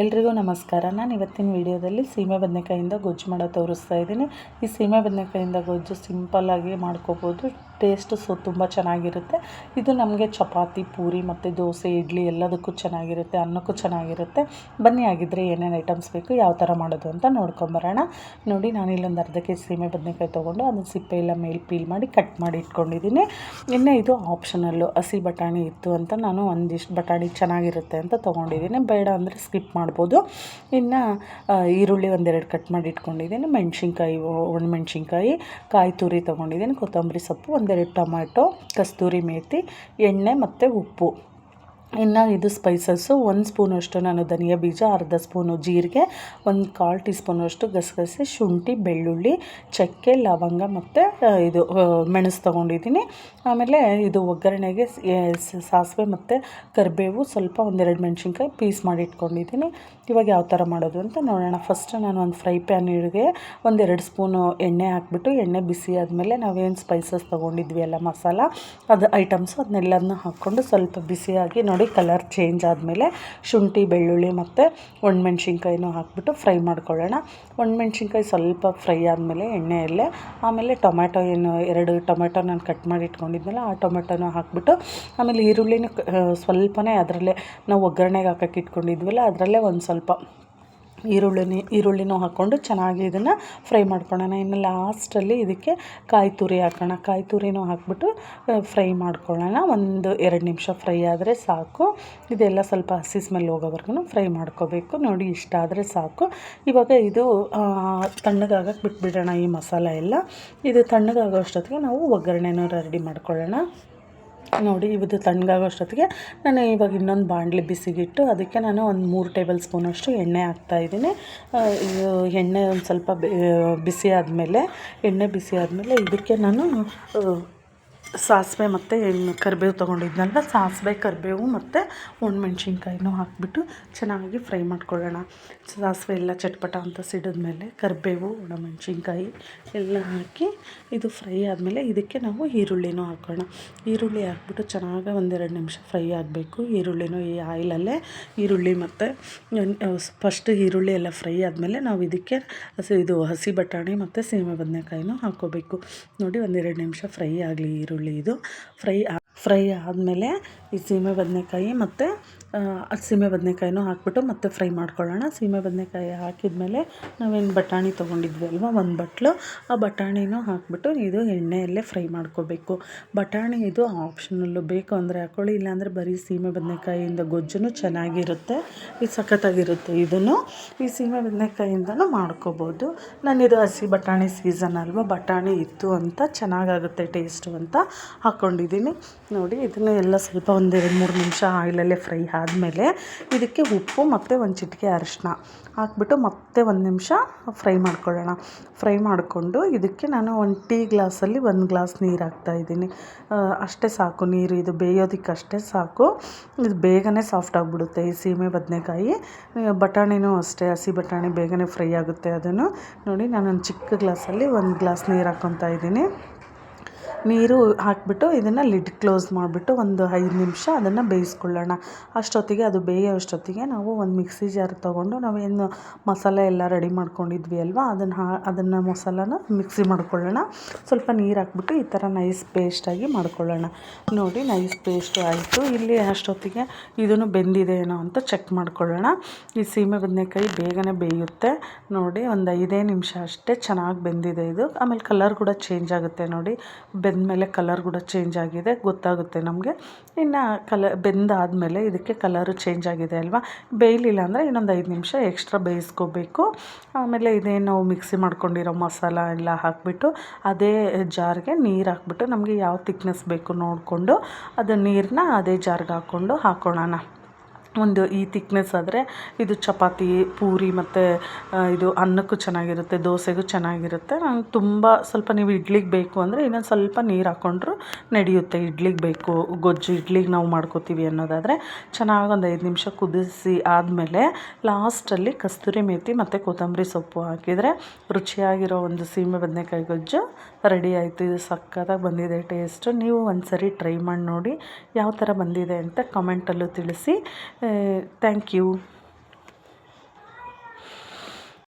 ಎಲ್ರಿಗೂ ನಮಸ್ಕಾರ. ನಾನು ಇವತ್ತಿನ ವಿಡಿಯೋದಲ್ಲಿ ಸೀಮೆ ಬದನೆಕಾಯಿಂದ ಗೊಜ್ಜು ಮಾಡೋ ತೋರಿಸ್ತಾ ಇದ್ದೀನಿ. ಈ ಸೀಮೆ ಬದನೆಕಾಯಿಂದ ಗೊಜ್ಜು ಸಿಂಪಲ್ಲಾಗಿ ಮಾಡ್ಕೋಬೋದು. ಟೇಸ್ಟು ಸೊ ತುಂಬ ಚೆನ್ನಾಗಿರುತ್ತೆ. ಇದು ನಮಗೆ ಚಪಾತಿ, ಪೂರಿ ಮತ್ತು ದೋಸೆ, ಇಡ್ಲಿ ಎಲ್ಲದಕ್ಕೂ ಚೆನ್ನಾಗಿರುತ್ತೆ, ಅನ್ನಕ್ಕೂ ಚೆನ್ನಾಗಿರುತ್ತೆ. ಬನ್ನಿ ಆಗಿದ್ದರೆ ಏನೇನು ಐಟಮ್ಸ್ ಬೇಕು, ಯಾವ ಥರ ಮಾಡೋದು ಅಂತ ನೋಡ್ಕೊಂಬರೋಣ ನೋಡಿ, ನಾನು ಇಲ್ಲೊಂದು ಅರ್ಧ ಕೆ ಜಿ ಸೀಮೆ ಬದನೆಕಾಯಿ ತೊಗೊಂಡು ಅದನ್ನು ಸಿಪ್ಪೆ ಎಲ್ಲ ಮೇಲೆ ಪೀಲ್ ಮಾಡಿ ಕಟ್ ಮಾಡಿ ಇಟ್ಕೊಂಡಿದ್ದೀನಿ. ಇನ್ನೇ ಇದು ಆಪ್ಷನಲ್ಲು ಹಸಿ ಬಟಾಣಿ ಇತ್ತು ಅಂತ ನಾನು ಒಂದಿಷ್ಟು ಬಟಾಣಿ ಚೆನ್ನಾಗಿರುತ್ತೆ ಅಂತ ತೊಗೊಂಡಿದ್ದೀನಿ. ಬೇಡ ಅಂದರೆ ಸ್ಕಿಪ್ ಮಾಡ್ಬೋದು. ಇನ್ನು ಈರುಳ್ಳಿ ಒಂದೆರಡು ಕಟ್ ಮಾಡಿ ಇಟ್ಕೊಂಡಿದ್ದೀನಿ. ಮೆಣಸಿನ್ಕಾಯಿ ಒಣಮೆಣ್ಸಿನ್ಕಾಯಿ ಕಾಯಿ ತುರಿ ತೊಗೊಂಡಿದ್ದೀನಿ. ಕೊತ್ತಂಬರಿ ಸೊಪ್ಪು, ಒಂದೆರಡು ಟೊಮ್ಯಾಟೊ ಕಸ್ತೂರಿ ಮೇತಿ, ಎಣ್ಣೆ ಮತ್ತು ಉಪ್ಪು. ಇನ್ನು ಇದು ಸ್ಪೈಸಸ್ಸು ಒಂದು ಸ್ಪೂನಷ್ಟು ನಾನು ಧನಿಯಾ ಬೀಜ, ಅರ್ಧ ಸ್ಪೂನು ಜೀರಿಗೆ, ಒಂದು ಕಾಲು ಟೀ ಸ್ಪೂನಷ್ಟು ಗಸಗಸೆ, ಶುಂಠಿ, ಬೆಳ್ಳುಳ್ಳಿ, ಚಕ್ಕೆ, ಲವಂಗ ಮತ್ತು ಇದು ಮೆಣಸು ತೊಗೊಂಡಿದ್ದೀನಿ. ಆಮೇಲೆ ಇದು ಒಗ್ಗರಣೆಗೆ ಸಾಸಿವೆ ಮತ್ತು ಕರಿಬೇವು ಸ್ವಲ್ಪ ಒಂದೆರಡು ಮೆಣಸಿನ್ಕಾಯಿ ಪೀಸ್ ಮಾಡಿ ಇಟ್ಕೊಂಡಿದ್ದೀನಿ. ಇವಾಗ ಯಾವ ಥರ ಮಾಡೋದು ಅಂತ ನೋಡೋಣ. ಫಸ್ಟ್ ನಾನು ಒಂದು ಫ್ರೈ ಪ್ಯಾನ್ ಇಳಿಗೆ ಒಂದೆರಡು ಸ್ಪೂನು ಎಣ್ಣೆ ಹಾಕ್ಬಿಟ್ಟು, ಎಣ್ಣೆ ಬಿಸಿ ಆದಮೇಲೆ ನಾವೇನು ಸ್ಪೈಸಸ್ ತೊಗೊಂಡಿದ್ವಿ ಎಲ್ಲ ಮಸಾಲ, ಅದು ಐಟಮ್ಸು ಅದನ್ನೆಲ್ಲದನ್ನ ಹಾಕ್ಕೊಂಡು ಸ್ವಲ್ಪ ಬಿಸಿಯಾಗಿ ನೋಡಿ ಕಲರ್ ಚೇಂಜ್ ಆದಮೇಲೆ ಶುಂಠಿ, ಬೆಳ್ಳುಳ್ಳಿ ಮತ್ತು ಒಣಮೆಣ್ಸಿನ್ಕಾಯಿನೂ ಹಾಕ್ಬಿಟ್ಟು ಫ್ರೈ ಮಾಡ್ಕೊಳ್ಳೋಣ. ಒಣಮೆಣ್ಸಿನ್ಕಾಯಿ ಸ್ವಲ್ಪ ಫ್ರೈ ಆದಮೇಲೆ ಎಣ್ಣೆಯಲ್ಲೇ, ಆಮೇಲೆ ಟೊಮ್ಯಾಟೊ ಏನು, ಎರಡು ಟೊಮೆಟೊ ನಾನು ಕಟ್ ಮಾಡಿ ಇಟ್ಕೊಂಡಿದ್ಮೇಲೆ ಆ ಟೊಮೆಟೊನೂ ಹಾಕ್ಬಿಟ್ಟು ಆಮೇಲೆ ಈರುಳ್ಳಿನೂ ಸ್ವಲ್ಪನೇ ಅದರಲ್ಲೇ, ನಾವು ಒಗ್ಗರಣೆಗೆ ಹಾಕಕ್ಕೆ ಇಟ್ಕೊಂಡಿದ್ವಲ್ಲ, ಅದರಲ್ಲೇ ಒಂದು ಸ್ವಲ್ಪ ಈರುಳ್ಳಿನಿ, ಈರುಳ್ಳಿನೂ ಹಾಕ್ಕೊಂಡು ಚೆನ್ನಾಗಿ ಇದನ್ನು ಫ್ರೈ ಮಾಡ್ಕೊಳ್ಳೋಣ. ಇನ್ನು ಲಾಸ್ಟಲ್ಲಿ ಇದಕ್ಕೆ ಕಾಯಿ ತುರಿ ಹಾಕೋಣ. ಕಾಯಿ ತುರಿನೂ ಹಾಕ್ಬಿಟ್ಟು ಫ್ರೈ ಮಾಡ್ಕೊಳ್ಳೋಣ. ಒಂದು ಎರಡು ನಿಮಿಷ ಫ್ರೈ ಆದರೆ ಸಾಕು. ಇದೆಲ್ಲ ಸ್ವಲ್ಪ ಹಸಿ ಸ್ಮೆಲ್ ಹೋಗೋವರೆಗೂ ಫ್ರೈ ಮಾಡ್ಕೋಬೇಕು. ನೋಡಿ, ಇಷ್ಟ ಆದರೆ ಸಾಕು. ಇವಾಗ ಇದು ತಣ್ಣಗಾಗಕ್ಕೆ ಬಿಟ್ಬಿಡೋಣ ಈ ಮಸಾಲ ಎಲ್ಲ. ಇದು ತಣ್ಣಗಾಗೋ ಅಷ್ಟೊತ್ತಿಗೆ ನಾವು ಒಗ್ಗರಣೆನೂ ರೆಡಿ ಮಾಡ್ಕೊಳ್ಳೋಣ. ನೋಡಿ ಇವತ್ತು ತಣ್ಣಗಾಗೋ ಅಷ್ಟೊತ್ತಿಗೆ ನಾನು ಇವಾಗ ಇನ್ನೊಂದು ಬಾಣಲಿ ಬಿಸಿಗಿಟ್ಟು, ಅದಕ್ಕೆ ನಾನು ಒಂದು ಮೂರು ಟೇಬಲ್ ಸ್ಪೂನಷ್ಟು ಎಣ್ಣೆ ಹಾಕ್ತಾಯಿದ್ದೀನಿ ಇದ್ದೀನಿ. ಎಣ್ಣೆ ಒಂದು ಸ್ವಲ್ಪ ಬಿಸಿ ಆದಮೇಲೆ, ಎಣ್ಣೆ ಬಿಸಿ ಆದಮೇಲೆ ಇದಕ್ಕೆ ನಾನು ಸಾಸಿವೆ ಮತ್ತು ಕರಿಬೇವು ತೊಗೊಂಡಿದ್ನಲ್ಲ ಸಾಸಿವೆ, ಕರಿಬೇವು ಮತ್ತು ಒಣಮೆಣ್ಸಿನ್ಕಾಯಿನೂ ಹಾಕಿಬಿಟ್ಟು ಚೆನ್ನಾಗಿ ಫ್ರೈ ಮಾಡ್ಕೊಳ್ಳೋಣ. ಸಾಸಿವೆ ಎಲ್ಲ ಚಟ್ಪಟ ಅಂತ ಸಿಡಿದ್ಮೇಲೆ ಕರಿಬೇವು ಒಣಮೆಣ್ಸಿನ್ಕಾಯಿ ಎಲ್ಲ ಹಾಕಿ ಇದು ಫ್ರೈ ಆದಮೇಲೆ ಇದಕ್ಕೆ ನಾವು ಈರುಳ್ಳಿನೂ ಹಾಕೋಣ. ಈರುಳ್ಳಿ ಹಾಕ್ಬಿಟ್ಟು ಚೆನ್ನಾಗಿ ಒಂದೆರಡು ನಿಮಿಷ ಫ್ರೈ ಆಗಬೇಕು. ಈರುಳ್ಳಿನೂ ಈ ಆಯಿಲಲ್ಲೇ ಈರುಳ್ಳಿ ಮತ್ತು ಫಸ್ಟ್ ಈರುಳ್ಳಿ ಎಲ್ಲ ಫ್ರೈ ಆದಮೇಲೆ ನಾವು ಇದಕ್ಕೆ ಇದು ಹಸಿ ಬಟಾಣಿ ಮತ್ತು ಸೀಮೆ ಬದನೆಕಾಯಿನೂ ಹಾಕ್ಕೋಬೇಕು ನೋಡಿ ಒಂದೆರಡು ನಿಮಿಷ ಫ್ರೈ ಆಗಲಿ ಈರುಳ್ಳಿ. ಇದು. ಫ್ರೈ ಫ್ರೈ ಆದಮೇಲೆ ಈ ಸೀಮೆ ಬದನೆಕಾಯಿ ಮತ್ತು ಸೀಮೆ ಬದನೆಕಾಯಿನೂ ಹಾಕ್ಬಿಟ್ಟು ಮತ್ತೆ ಫ್ರೈ ಮಾಡ್ಕೊಳ್ಳೋಣ. ಸೀಮೆ ಬದನೆಕಾಯಿ ಹಾಕಿದ್ಮೇಲೆ ನಾವೇನು ಬಟಾಣಿ ತೊಗೊಂಡಿದ್ವಿ ಅಲ್ವಾ, ಒಂದು ಬಟ್ಲು. ಆ ಬಟಾಣಿನೂ ಹಾಕ್ಬಿಟ್ಟು ಇದು ಎಣ್ಣೆಯಲ್ಲೇ ಫ್ರೈ ಮಾಡ್ಕೋಬೇಕು. ಬಟಾಣಿ ಇದು ಆಪ್ಷನಲ್ಲು ಬೇಕು ಅಂದರೆ ಹಾಕ್ಕೊಳ್ಳಿ, ಇಲ್ಲಾಂದರೆ ಬರೀ ಸೀಮೆ ಬದನೆಕಾಯಿಯಿಂದ ಗೊಜ್ಜು ಚೆನ್ನಾಗಿರುತ್ತೆ ಇದು ಸಖತ್ತಾಗಿರುತ್ತೆ ಇದನ್ನು. ಈ ಸೀಮೆ ಬದನೆಕಾಯಿಂದನೂ ಮಾಡ್ಕೋಬೋದು. ನಾನಿದು ಹಸಿ ಬಟಾಣಿ ಸೀಸನ್ ಅಲ್ವಾ, ಬಟಾಣಿ ಇತ್ತು ಅಂತ, ಚೆನ್ನಾಗಾಗುತ್ತೆ ಟೇಸ್ಟು ಅಂತ ಹಾಕ್ಕೊಂಡಿದ್ದೀನಿ. ನೋಡಿ, ಇದನ್ನು ಎಲ್ಲ ಸ್ವಲ್ಪ ಒಂದು ಎರಡು ಮೂರು ನಿಮಿಷ ಆಯಿಲಲ್ಲೇ ಫ್ರೈ ಆದಮೇಲೆ ಇದಕ್ಕೆ ಉಪ್ಪು ಮತ್ತು ಒಂದು ಚಿಟಿಕೆ ಅರಿಶಿನ ಹಾಕ್ಬಿಟ್ಟು ಮತ್ತೆ ಒಂದು ನಿಮಿಷ ಫ್ರೈ ಮಾಡ್ಕೊಳ್ಳೋಣ. ಫ್ರೈ ಮಾಡಿಕೊಂಡು ಇದಕ್ಕೆ ನಾನು ಒಂದು ಟೀ ಗ್ಲಾಸಲ್ಲಿ ಒಂದು ಗ್ಲಾಸ್ ನೀರು ಹಾಕ್ತಾಯಿದ್ದೀನಿ ಅಷ್ಟೇ ಸಾಕು ನೀರು, ಇದು ಬೇಯೋದಕ್ಕೆ ಅಷ್ಟೇ ಸಾಕು. ಇದು ಬೇಗನೆ ಸಾಫ್ಟ್ ಆಗಿಬಿಡುತ್ತೆ ಈ ಸೀಮೆ ಬದನೆಕಾಯಿ. ಬಟಾಣಿನೂ ಅಷ್ಟೇ, ಹಸಿ ಬಟಾಣಿ ಬೇಗನೆ ಫ್ರೈ ಆಗುತ್ತೆ ಅದನ್ನು. ನೋಡಿ, ನಾನೊಂದು ಚಿಕ್ಕ ಗ್ಲಾಸಲ್ಲಿ ಒಂದು ಗ್ಲಾಸ್ ನೀರು ಹಾಕ್ಕೊತಾ ಇದ್ದೀನಿ. ನೀರು ಹಾಕಿಬಿಟ್ಟು ಇದನ್ನು ಲಿಡ್ ಕ್ಲೋಸ್ ಮಾಡಿಬಿಟ್ಟು ಒಂದು ಐದು ನಿಮಿಷ ಅದನ್ನು ಬೇಯಿಸ್ಕೊಳ್ಳೋಣ. ಅಷ್ಟೊತ್ತಿಗೆ ಅದು ಬೇಯೋ ಅಷ್ಟೊತ್ತಿಗೆ ನಾವು ಒಂದು ಮಿಕ್ಸಿ ಜಾರ್ ತೊಗೊಂಡು ನಾವೇನು ಮಸಾಲೆ ಎಲ್ಲ ರೆಡಿ ಮಾಡ್ಕೊಂಡಿದ್ವಿ ಅಲ್ವಾ? ಅದನ್ನು ಹಾ, ಅದನ್ನು ಮಸಾಲಾನ ಮಿಕ್ಸಿ ಮಾಡ್ಕೊಳ್ಳೋಣ. ಸ್ವಲ್ಪ ನೀರು ಹಾಕ್ಬಿಟ್ಟು ಈ ಥರ ನೈಸ್ ಪೇಸ್ಟಾಗಿ ಮಾಡ್ಕೊಳ್ಳೋಣ. ನೋಡಿ ನೈಸ್ ಪೇಸ್ಟ್ ಆಯಿತು. ಇಲ್ಲಿ ಅಷ್ಟೊತ್ತಿಗೆ ಇದನ್ನು ಬೆಂದಿದೆ ಏನೋ ಅಂತ ಚೆಕ್ ಮಾಡ್ಕೊಳ್ಳೋಣ. ಈ ಸೀಮೆ ಬದನೆಕಾಯಿ ಬೇಗನೆ ಬೇಯುತ್ತೆ. ನೋಡಿ ಒಂದು ಐದೇ ನಿಮಿಷ ಅಷ್ಟೇ ಚೆನ್ನಾಗಿ ಬೆಂದಿದೆ ಇದು. ಆಮೇಲೆ ಕಲರ್ ಕೂಡ ಚೇಂಜ್ ಆಗುತ್ತೆ ನೋಡಿ. ಬೆಂದಮೇಲೆ ಕಲರ್ ಕೂಡ ಚೇಂಜ್ ಆಗಿದೆ, ಗೊತ್ತಾಗುತ್ತೆ ನಮಗೆ. ಇನ್ನು ಕಲ ಬೆಂದಾದಮೇಲೆ ಇದಕ್ಕೆ ಕಲರು ಚೇಂಜ್ ಆಗಿದೆ ಅಲ್ವಾ? ಬೇಯಲಿಲ್ಲ ಅಂದರೆ ಇನ್ನೊಂದು ಐದು ನಿಮಿಷ ಎಕ್ಸ್ಟ್ರಾ ಬೇಯಿಸ್ಕೋಬೇಕು. ಆಮೇಲೆ ಇದೇನು ನಾವು ಮಿಕ್ಸಿ ಮಾಡ್ಕೊಂಡಿರೋ ಮಸಾಲ ಎಲ್ಲ ಹಾಕಿಬಿಟ್ಟು ಅದೇ ಜಾರ್ಗೆ ನೀರು ಹಾಕ್ಬಿಟ್ಟು ನಮಗೆ ಯಾವ ತಿಕ್ನೆಸ್ ಬೇಕು ನೋಡಿಕೊಂಡು ಅದು ನೀರನ್ನ ಅದೇ ಜಾರ್ಗೆ ಹಾಕ್ಕೊಂಡು ಹಾಕ್ಕೊಳ್ಳೋಣ ಒಂದು ಈ ತಿಕ್ನೆಸ್ ಆದರೆ ಇದು ಚಪಾತಿ, ಪೂರಿ ಮತ್ತು ಇದು ಅನ್ನಕ್ಕೂ ಚೆನ್ನಾಗಿರುತ್ತೆ, ದೋಸೆಗೂ ಚೆನ್ನಾಗಿರುತ್ತೆ. ನಾನು ತುಂಬ ಸ್ವಲ್ಪ ನೀವು ಇಡ್ಲಿಗೆ ಬೇಕು ಅಂದರೆ ಇನ್ನೊಂದು ಸ್ವಲ್ಪ ನೀರು ಹಾಕ್ಕೊಂಡ್ರು ನಡೆಯುತ್ತೆ. ಇಡ್ಲಿಗೆ ಬೇಕು, ಗೊಜ್ಜು ಇಡ್ಲಿಗೆ ನಾವು ಮಾಡ್ಕೋತೀವಿ ಅನ್ನೋದಾದರೆ ಚೆನ್ನಾಗಿ ಒಂದು ಐದು ನಿಮಿಷ ಕುದಿಸಿ ಆದಮೇಲೆ ಲಾಸ್ಟಲ್ಲಿ ಕಸ್ತೂರಿ ಮೇಥಿ ಮತ್ತು ಕೊತ್ತಂಬರಿ ಸೊಪ್ಪು ಹಾಕಿದರೆ ರುಚಿಯಾಗಿರೋ ಒಂದು ಸೀಮೆ ಬದನೆಕಾಯಿ ಗೊಜ್ಜು ರೆಡಿ ಆಯಿತು. ಇದು ಸಕ್ಕತ್ತಾಗಿ ಬಂದಿದೆ ಟೇಸ್ಟು ನೀವು ಒಂದು ಸರಿ ಟ್ರೈ ಮಾಡಿ ನೋಡಿ ಯಾವ ಥರ ಬಂದಿದೆ ಅಂತ ಕಮೆಂಟಲ್ಲೂ ತಿಳಿಸಿ. தேங்க்யூ